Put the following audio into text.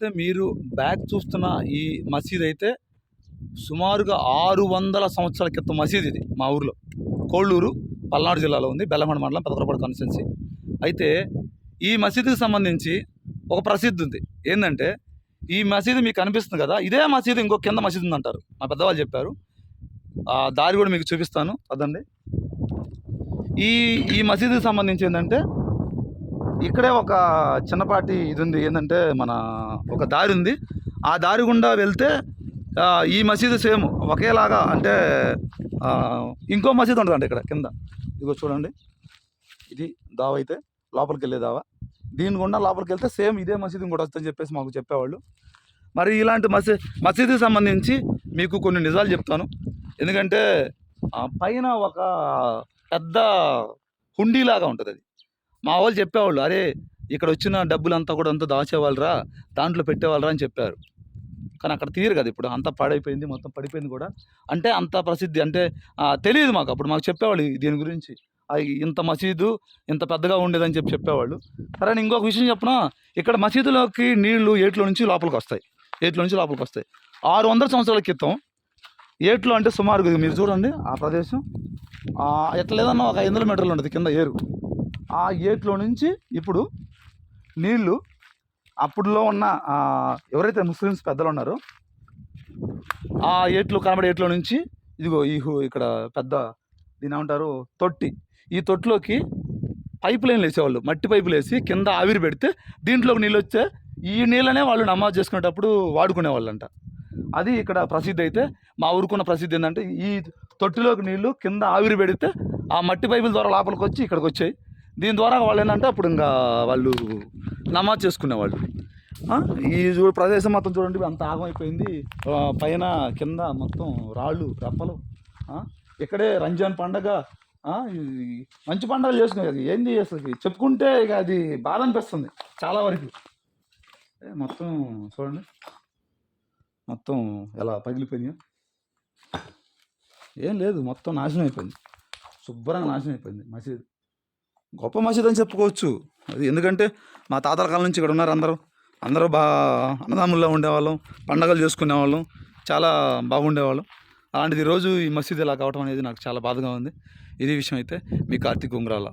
అయితే మీరు బ్యాక్ చూస్తున్న ఈ మసీద్ అయితే సుమారుగా ఆరు వందల సంవత్సరాల క్రితం మసీద్ ఇది మా ఊర్లో. కోళ్ళూరు పల్నాడు జిల్లాలో ఉంది. బెల్లమండ మండలం పెదకరపాడు కాన్స్టిట్యున్సీ. అయితే ఈ మసీదుకి సంబంధించి ఒక ప్రసిద్ధి ఉంది. ఏంటంటే ఈ మసీదు మీకు కనిపిస్తుంది కదా? ఇదే మసీదు ఇంకో కింద మసీదు ఉందంటారు. మా పెద్దవాళ్ళు చెప్పారు. ఆ దారి కూడా మీకు చూపిస్తాను. అదండి ఈ ఈ మసీదుకి సంబంధించి ఏంటంటే ఇక్కడే ఒక చిన్నపాటి ఇది ఉంది ఏంటంటే మన ఒక దారి ఉంది. ఆ దారి గుండా వెళ్తే ఈ మసీదు సేమ్ ఒకేలాగా అంటే ఇంకో మసీదు ఉంటుందండి ఇక్కడ కింద. ఇదిగో చూడండి. ఇది దావ అయితే లోపలికి వెళ్ళే దావా. దీని గుండా లోపలికి వెళ్తే సేమ్ ఇదే మసీదు కూడా వస్తుందని చెప్పేసి మాకు చెప్పేవాళ్ళు. మరి ఇలాంటి మసీ మసీదుకి సంబంధించి మీకు కొన్ని నిజాలు చెప్తాను. ఎందుకంటే పైన ఒక పెద్ద హుండీలాగా ఉంటుంది అది మా వాళ్ళు చెప్పేవాళ్ళు అరే ఇక్కడ వచ్చిన డబ్బులంతా కూడా అంతా దాచేవాళ్ళరా దాంట్లో పెట్టేవాళ్ళరా అని చెప్పారు. కానీ అక్కడ తీయరు కదా ఇప్పుడు అంతా పాడైపోయింది మొత్తం పడిపోయింది కూడా. అంటే అంత ప్రసిద్ధి అంటే తెలియదు మాకు అప్పుడు మాకు చెప్పేవాళ్ళు దీని గురించి. ఇంత మసీదు ఇంత పెద్దగా ఉండేదని చెప్పి చెప్పేవాళ్ళు. సరే ఇంకొక విషయం చెప్పిన? ఇక్కడ మసీదులోకి నీళ్ళు ఏట్లో నుంచి లోపలికి వస్తాయి. ఏట్లో నుంచి లోపలికి వస్తాయి. ఆరు వందల సంవత్సరాల క్రితం ఏట్లో అంటే సుమారు మీరు చూడండి ఆ ప్రదేశం. ఎట్లా లేదన్నా ఒక ఐదు వందల మీటర్లు ఉండదు కింద ఏరు. ఆ ఏట్లో నుంచి ఇప్పుడు నీళ్ళు అప్పుడులో ఉన్న ఎవరైతే ముస్లిమ్స్ పెద్దలు ఉన్నారో ఆ ఏట్లు కనబడే ఏట్లో నుంచి ఇదిగో ఈ ఇక్కడ పెద్ద దీని ఏమంటారు? తొట్టి. ఈ తొట్టిలోకి పైపు లైన్లు వేసేవాళ్ళు. మట్టి పైపులు వేసి కింద ఆవిరి పెడితే దీంట్లోకి నీళ్ళు వచ్చే ఈ నీళ్ళనే వాళ్ళు నమాజ్ చేసుకునేటప్పుడు వాడుకునేవాళ్ళంట. అది ఇక్కడ ప్రసిద్ధి అయితే మా ఊరుకున్న ప్రసిద్ధి ఏంటంటే ఈ తొట్టిలోకి నీళ్ళు కింద ఆవిరి పెడితే ఆ మట్టి పైపుల ద్వారా లోపలికి వచ్చి ఇక్కడికి వచ్చాయి. దీని ద్వారా వాళ్ళు ఏంటంటే అప్పుడు ఇంకా వాళ్ళు నమాజ్ చేసుకునేవాళ్ళు. ఈ చూ- ప్రదేశం మొత్తం చూడండి అంత ఆగమైపోయింది పైన కింద మొత్తం రాళ్ళు రెప్పలు ఇక్కడే రంజాన్ పండగ మంచి పండగలు చేసుకునేది ఏంది అసలు చెప్పుకుంటే ఇక అది బాధ అనిపిస్తుంది చాలా వరకు. ఏ, మొత్తం చూడండి. మొత్తం ఎలా పగిలిపోయింది ఏం లేదు మొత్తం నాశనం అయిపోయింది. శుభ్రంగా నాశనం అయిపోయింది మసీదు. గొప్ప మసీద్ అని చెప్పుకోవచ్చు. అది ఎందుకంటే మా తాతల కాలం నుంచి ఇక్కడ ఉన్నారు అందరూ. అందరూ బా అన్నదమ్ముల్లో ఉండేవాళ్ళం పండగలు చేసుకునేవాళ్ళం చాలా బాగుండేవాళ్ళం. అలాంటిది ఈరోజు ఈ మసీద్ ఇలా కావటం అనేది నాకు చాలా బాధగా ఉంది. ఇది విషయం అయితే మీ కార్తీక్ ఉంగరాల.